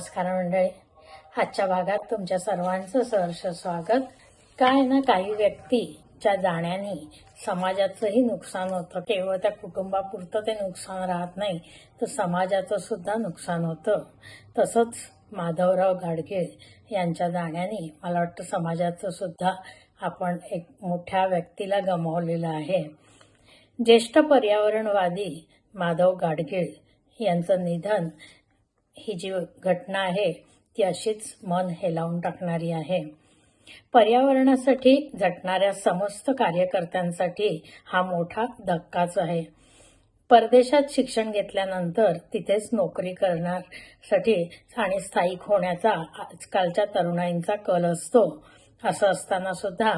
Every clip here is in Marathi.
नमस्कार मंडळी. आजच्या भागात तुमच्या सर्वांचं सहर्ष स्वागत. काय ना काही व्यक्तीच्या जाण्याने समाजाचंही नुकसान होतं. केवळ त्या कुटुंबापुरतं ते नुकसान राहत नाही तर समाजाचं सुद्धा नुकसान होतं. तसंच माधवराव गाडगीळ यांच्या जाण्याने मला वाटतं समाजाचं सुद्धा आपण एक मोठ्या व्यक्तीला गमावलेलं आहे. ज्येष्ठ पर्यावरणवादी माधव गाडगीळ यांचं निधन ही जी घटना आहे ती अशीच मन हेलावून टाकणारी आहे. पर्यावरणासाठी झटणाऱ्या समस्त कार्यकर्त्यांसाठी हा मोठा धक्काच आहे. परदेशात शिक्षण घेतल्यानंतर तिथेच नोकरी करण्यासाठी आणि स्थायिक होण्याचा आजकालच्या तरुणाईंचा कल असतो. असं असताना सुद्धा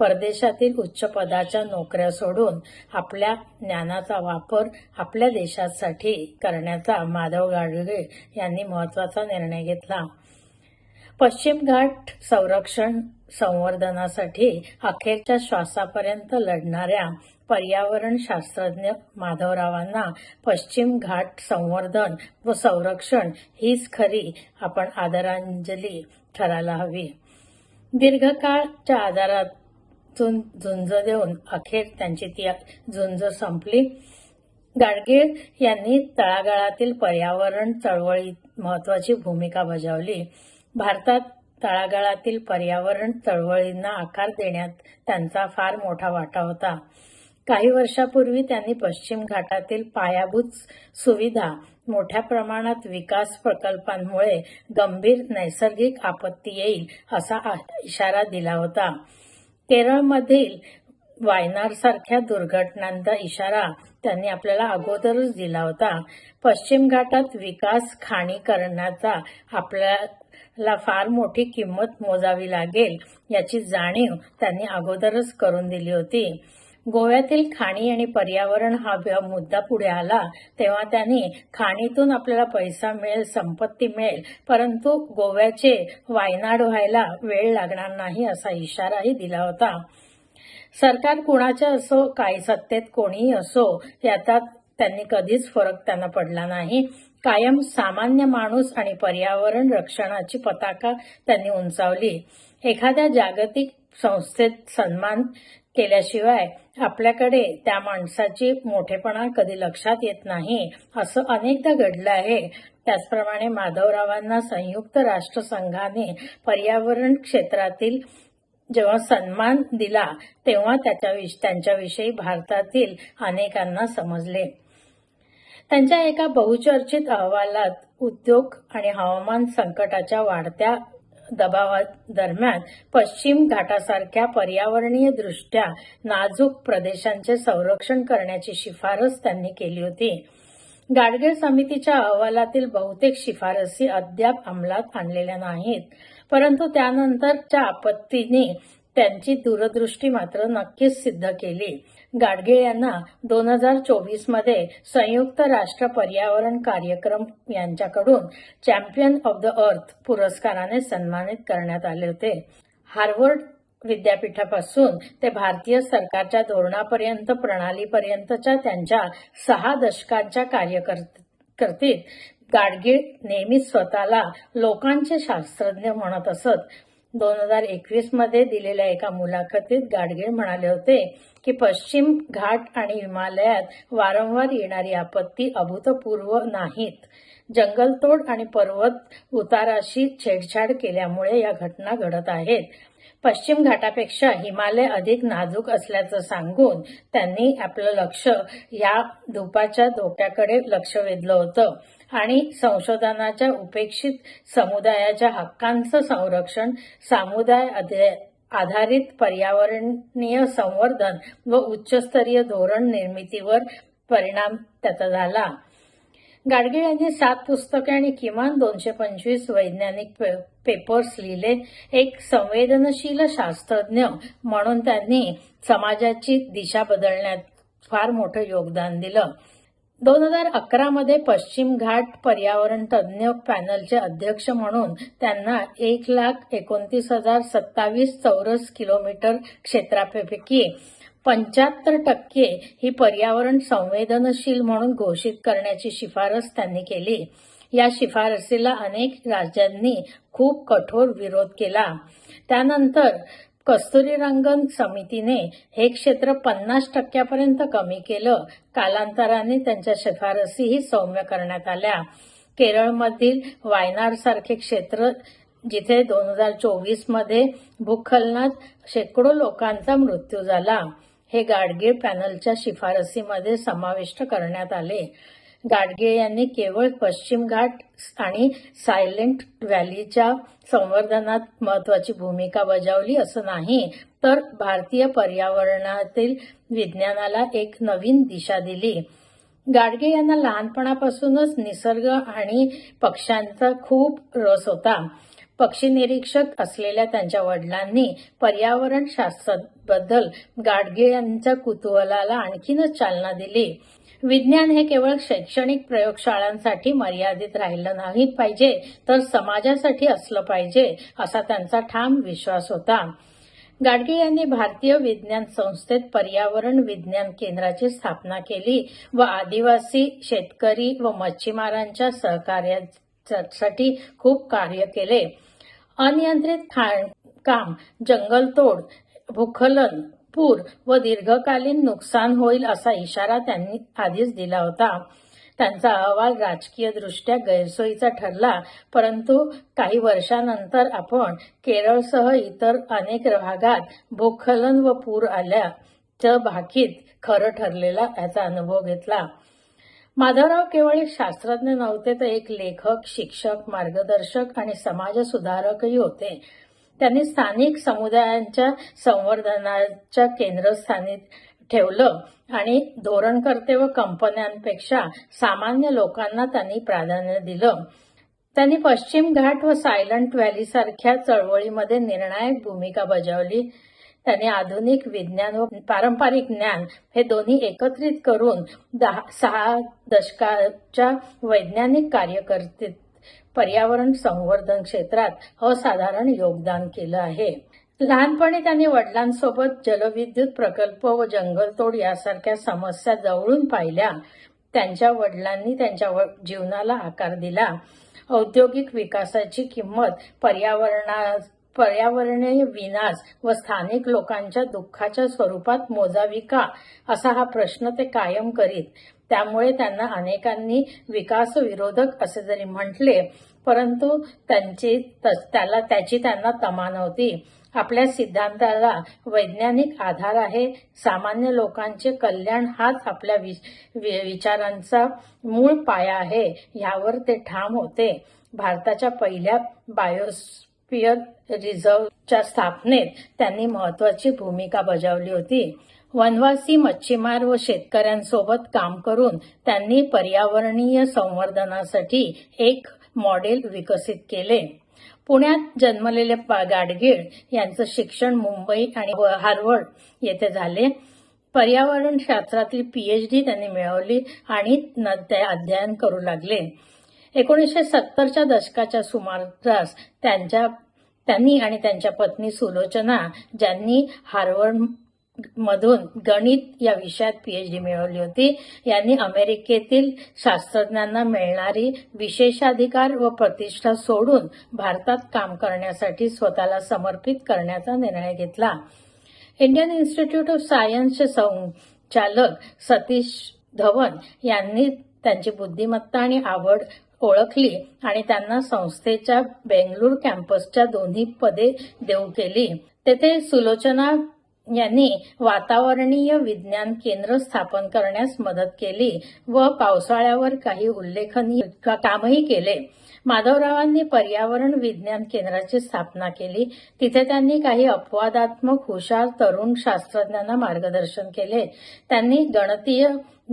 परदेशातील उच्च पदाच्या नोकऱ्या सोडून आपल्या ज्ञानाचा वापर आपल्या देशासाठी करण्याचा माधव गाडगे यांनी महत्त्वाचा निर्णय घेतला. पश्चिम घाट संरक्षण संवर्धनासाठी अखेरच्या श्वासापर्यंत लढणाऱ्या पर्यावरण शास्त्रज्ञ माधवरावांना पश्चिम घाट संवर्धन व संरक्षण हीच खरी आपण आदरांजली ठरायला हवी. दीर्घकाळच्या आधारात झुंज देऊन अखेर त्यांची ती झुंज संपली. गाडगीळ यांनी तळागाळातील पर्यावरण चळवळीत महत्वाची भूमिका बजावली. भारतात तळागाळातील पर्यावरण चळवळींना आकार देण्यात त्यांचा फार मोठा वाटा होता. काही वर्षापूर्वी त्यांनी पश्चिम घाटातील पायाभूत सुविधा मोठ्या प्रमाणात विकास प्रकल्पांमुळे गंभीर नैसर्गिक आपत्ती येईल असा इशारा दिला होता. केरळमधील वायनाड सारख्या दुर्घटनांचा इशारा त्यांनी आपल्याला अगोदरच दिला होता. पश्चिम घाटात विकास खाणी करण्याचा आपल्याला फार मोठी किंमत मोजावी लागेल याची जाणीव त्यांनी अगोदरच करून दिली होती. गोव्यातील खाणी आणि पर्यावरण हा मुद्दा पुढे आला तेव्हा त्यांनी खाणीतून आपल्याला पैसा मिळेल संपत्ती मिळेल परंतु गोव्याचे वायनाड व्हायला वेळ लागणार नाही असा इशाराही दिला होता. सरकार कुणाच्या असो काही सत्तेत कोणीही असो याचा त्यांनी कधीच फरक त्यांना पडला नाही. कायम सामान्य माणूस आणि पर्यावरण रक्षणाची पताका त्यांनी उंचावली. एखाद्या जागतिक संस्थेत सन्मान केल्याशिवाय आपल्याकडे त्या माणसाची मोठेपणा कधी लक्षात येत नाही असं अनेकदा घडलं आहे. त्याचप्रमाणे माधवरावांना संयुक्त राष्ट्रसंघाने पर्यावरण क्षेत्रातील जेव्हा सन्मान दिला तेव्हा त्यांच्याविषयी भारतातील अनेकांना समजले. त्यांच्या एका बहुचर्चित अहवालात उद्योग आणि हवामान संकटाच्या वाढत्या दबावादरम्यान पश्चिम घाटासारख्या पर्यावरणीय दृष्ट्या नाजूक प्रदेशांचे संरक्षण करण्याची शिफारस त्यांनी केली होती. गाडगीळ समितीच्या अहवालातील बहुतेक शिफारसी अद्याप अंमलात आणलेल्या नाहीत. परंतु त्यानंतरच्या आपत्तीने त्यांची दूरदृष्टी मात्र नक्कीच सिद्ध केली. गाडगे यांना दोन हजार चोवीसमध्ये संयुक्त राष्ट्र पर्यावरण कार्यक्रम यांच्याकडून चॅम्पियन ऑफ द अर्थ पुरस्काराने सन्मानित करण्यात आले होते. हार्वर्ड विद्यापीठापासून ते भारतीय सरकारच्या धोरणापर्यंत प्रणालीपर्यंतच्या त्यांच्या सहा दशकांच्या कार्यकर्तीत गाडगीळ नेहमीच स्वतःला लोकांचे शास्त्रज्ञ म्हणत असत. दोन हजार एकवीसमध्ये दिलेल्या एका मुलाखतीत गाडगीळ म्हणाले होते की पश्चिम घाट आणि हिमालयात वारंवार येणारी आपत्ती अभूतपूर्व नाहीत. जंगलतोड आणि पर्वत उताराशी छेडछाड केल्यामुळे या घटना घडत आहेत. पश्चिम घाटापेक्षा हिमालय अधिक नाजूक असल्याचं सांगून त्यांनी आपलं लक्ष या धुपाच्या धोक्याकडे लक्ष वेधलं होतं. आणि संशोधनाच्या उपेक्षित समुदायाच्या हक्कांचं संरक्षण समुदाय आधारित पर्यावरणीय संवर्धन व उच्चस्तरीय धोरण निर्मितीवर परिणाम त्याचा झाला. गाडगीळ यांनी सात पुस्तके आणि किमान दोनशे पंचवीस वैज्ञानिक पेपर्स लिहिले. एक संवेदनशील शास्त्रज्ञ म्हणून त्यांनी समाजाची दिशा बदलण्यात फार मोठं योगदान दिलं. दोन हजार अकरा मध्ये पश्चिम घाट पर्यावरण तज्ज्ञ पॅनलचे अध्यक्ष म्हणून त्यांना एक लाख एकोणतीस हजार सत्तावीस चौरस किलोमीटर क्षेत्रापैकी पंच्याहत्तर टक्के ही पर्यावरण संवेदनशील म्हणून घोषित करण्याची शिफारस त्यांनी केली. या शिफारसीला अनेक राज्यांनी खूप कठोर विरोध केला. त्यानंतर कस्तुरीरंगन समितीने हे क्षेत्र पन्नास टक्क्यापर्यंत कमी केलं. कालांतराने त्यांच्या शिफारसीही सौम्य करण्यात आल्या. केरळमधील वायनाड सारखे क्षेत्र जिथे दोन हजार चोवीसमध्ये शेकडो लोकांचा मृत्यू झाला. हे गाडगीळ पॅनलच्या शिफारसीमध्ये समाविष्ट करण्यात आले. गाडगीळ यांनी केवळ पश्चिम घाट आणि सायलेंट व्हॅलीच्या संवर्धनात महत्वाची भूमिका बजावली असं नाही तर भारतीय पर्यावरणातील विज्ञानाला एक नवीन दिशा दिली. गाडगे यांना लहानपणापासूनच निसर्ग आणि पक्ष्यांचा खूप रस होता. पक्षी निरीक्षक असलेल्या त्यांच्या वडिलांनी पर्यावरण शास्त्राबद्दल गाडगे यांच्या कुतूहलाला आणखीनच चालना दिली. विज्ञान हे केवळ शैक्षणिक प्रयोगशाळांसाठी मर्यादित राहिलं नाही पाहिजे तर समाजासाठी असलं पाहिजे असा त्यांचा ठाम विश्वास होता. गाडगे यांनी भारतीय विज्ञान संस्थेत पर्यावरण विज्ञान केंद्राची स्थापना केली व आदिवासी शेतकरी व मच्छीमारांच्या सहकार्यासाठी खूप कार्य केले. अनियंत्रित खाणकाम जंगलतोड भूखलन पूर व दीर्घकालीन नुकसान होईल असा इशारा त्यांनी आधीच दिला होता. त्यांचा अहवाल राजकीय दृष्ट्या गैरसोयीचा ठरला परंतु काही वर्षानंतर आपण केरळसह इतर अनेक भागात भूखलन व पूर आल्याचं भाकीत खरं ठरलेला याचा अनुभव घेतला. माधवराव केवळ एक शास्त्रज्ञ नव्हते तर एक लेखक शिक्षक मार्गदर्शक आणि समाजसुधारकही होते. त्यांनी स्थानिक समुदायांच्या संवर्धनाच्या केंद्रस्थानी ठेवलं आणि धोरणकर्ते व कंपन्यांपेक्षा सामान्य लोकांना त्यांनी प्राधान्य दिलं. त्यांनी पश्चिम घाट व सायलंट व्हॅली सारख्या चळवळीमध्ये निर्णायक भूमिका बजावली. त्याने आधुनिक विज्ञान व पारंपरिक ज्ञान हे दोन्ही एकत्रित करून सहा दशकाच्या वैज्ञानिक कार्यकर्ते पर्यावरण संवर्धन क्षेत्रात असाधारण योगदान केलं आहे. लहानपणी त्यांनी वडिलांसोबत जलविद्युत प्रकल्प व जंगलतोड यासारख्या समस्या जवळून पाहिल्या. त्यांच्या वडिलांनी त्यांच्या जीवनाला आकार दिला. औद्योगिक विकासाची किंमत पर्यावरणा पर्यावरणीय विनाश व स्थानिक लोकांच्या दुःखाच्या स्वरूपात मोजावी का? असा हा प्रश्न ते कायम करीत. त्यामुळे त्यांना अनेकांनी विकास विरोधक असे जरी म्हटले परंतु त्यांची त्याला त्याची त्यांना तमा नव्हती. आपल्या सिद्धांताला वैज्ञानिक आधार आहे. सामान्य लोकांचे कल्याण हाच आपल्या विचारांचा मूळ पाया आहे. यावर ते ठाम होते. भारताच्या पहिल्या बायोस बायोस्पियर रिझर्व्हच्या स्थापनेत त्यांनी महत्वाची भूमिका बजावली होती. वनवासी मच्छीमार व शेतकऱ्यांसोबत काम करून त्यांनी पर्यावरणीय संवर्धनासाठी एक मॉडेल विकसित केले. पुण्यात जन्मलेले गाडगीळ यांचं शिक्षण मुंबई आणि हार्वर्ड येथे झाले. पर्यावरण शास्त्रातील पीएचडी त्यांनी मिळवली आणि ते अध्ययन करू लागले. एकोणीसशे सत्तरच्या दशकाच्या सुमारास त्यांच्या त्यांनी आणि त्यांच्या पत्नी सुलोचना ज्यांनी हार्वर्ड मधून गणित या विषयात पीएचडी मिळवली होती यांनी अमेरिकेतील शास्त्रज्ञांना मिळणारी विशेषाधिकार व प्रतिष्ठा सोडून भारतात काम करण्यासाठी स्वतःला समर्पित करण्याचा निर्णय घेतला. इंडियन इन्स्टिट्यूट ऑफ सायन्सचे संचालक सतीश धवन यांनी त्यांची बुद्धिमत्ता आणि आवड ओळखली आणि त्यांना संस्थेच्या बेंगळूर कॅम्पसच्या दोन्ही पदे देऊ केली. तेथे सुलोचना यांनी वातावरणीय विज्ञान केंद्र स्थापन करण्यास मदत केली व पावसाळ्यावर काही उल्लेखनीय कामही केले. माधवरावांनी पर्यावरण विज्ञान केंद्राची स्थापना केली. तिथे त्यांनी काही अपवादात्मक हुशार तरुण शास्त्रज्ञांना मार्गदर्शन केले. त्यांनी गणतीय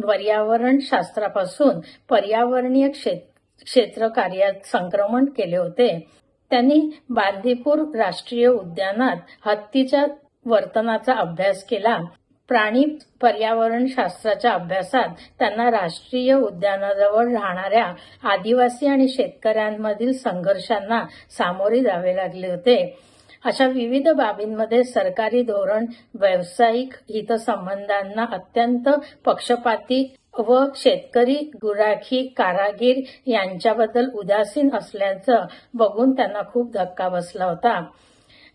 पर्यावरण शास्त्रापासून पर्यावरणीय क्षेत्र कार्यात संक्रमण केले होते. त्यांनी बांदीपूर राष्ट्रीय उद्यानात हत्तीच्या वर्तनाचा अभ्यास केला. प्राणी पर्यावरण शास्त्राच्या अभ्यासात त्यांना राष्ट्रीय उद्यानाजवळ राहणाऱ्या आदिवासी आणि शेतकऱ्यांमधील संघर्षांना सामोरे जावे लागले होते. अशा विविध बाबींमध्ये सरकारी धोरण व्यावसायिक हितसंबंधांना अत्यंत पक्षपाती व शेतकरी गुराखी कारागीर यांच्याबद्दल उदासीन असल्याचं बघून त्यांना खूप धक्का बसला होता.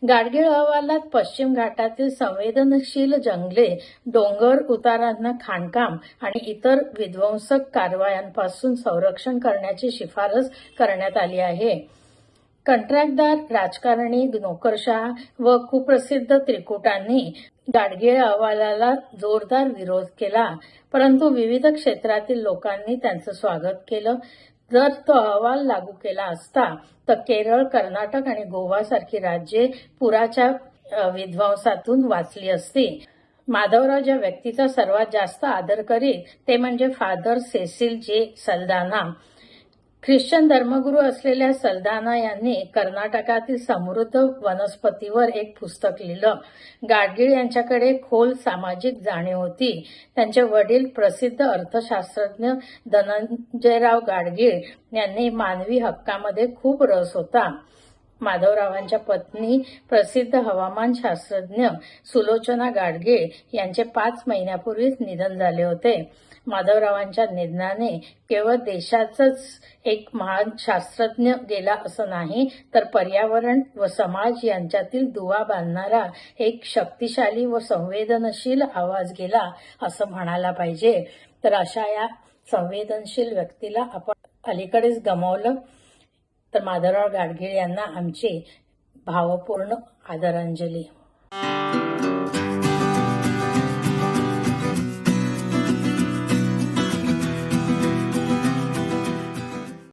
गाडगीळ अहवालात पश्चिम घाटातील संवेदनशील जंगले डोंगर उतारांना खाणकाम आणि इतर विध्वंसक कारवायांपासून संरक्षण करण्याची शिफारस करण्यात आली आहे. कंत्राटदार राजकारणी नोकरशाह व कुप्रसिद्ध त्रिकुटांनी गाडगीळ अहवालाला जोरदार विरोध केला. परंतु विविध क्षेत्रातील लोकांनी त्यांचं स्वागत केलं. जर तो अहवाल लागू केला असता तर केरळ कर्नाटक आणि गोवा सारखी राज्ये पुराच्या विध्वंसातून वाचली असती. माधवराव ज्या व्यक्तीचा सर्वात जास्त आदर करीत ते म्हणजे फादर सेसिल जे सलदाना. ख्रिश्चन धर्मगुरू असलेल्या सल्दाना यांनी कर्नाटकातील समृद्ध वनस्पतीवर एक पुस्तक लिहिलं. गाडगीळ यांच्याकडे खोल सामाजिक जाणीव होती. त्यांचे वडील प्रसिद्ध अर्थशास्त्रज्ञ धनंजयराव गाडगीळ यांनी मानवी हक्कामध्ये खूप रस होता. माधवरावांच्या पत्नी प्रसिद्ध हवामान शास्त्रज्ञ सुलोचना गाडगीळ यांचे पाच महिन्यापूर्वीच निधन झाले होते. माधवरावांच्या निधनाने केवळ देशाचाच एक महान शास्त्रज्ञ गेला असं नाही तर पर्यावरण व समाज यांच्यातील दुवा बांधणारा एक शक्तिशाली व संवेदनशील आवाज गेला असं म्हणायला पाहिजे. तर अशा या संवेदनशील व्यक्तीला आपण अलीकडेच गमावलं. तर माधवराव गाडगीळ यांना आमची भावपूर्ण आदरांजली.